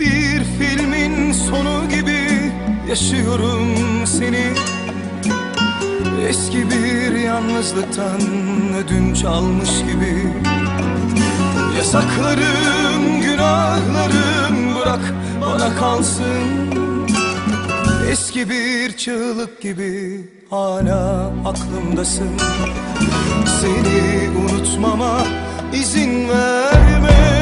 Bir filmin sonu gibi yaşıyorum seni. Eski bir yalnızlıktan ödünç almış gibi. Yasaklarım, günahlarım bırak bana kalsın. Eski bir çığlık gibi hala aklımdasın. Seni unutmama izin verme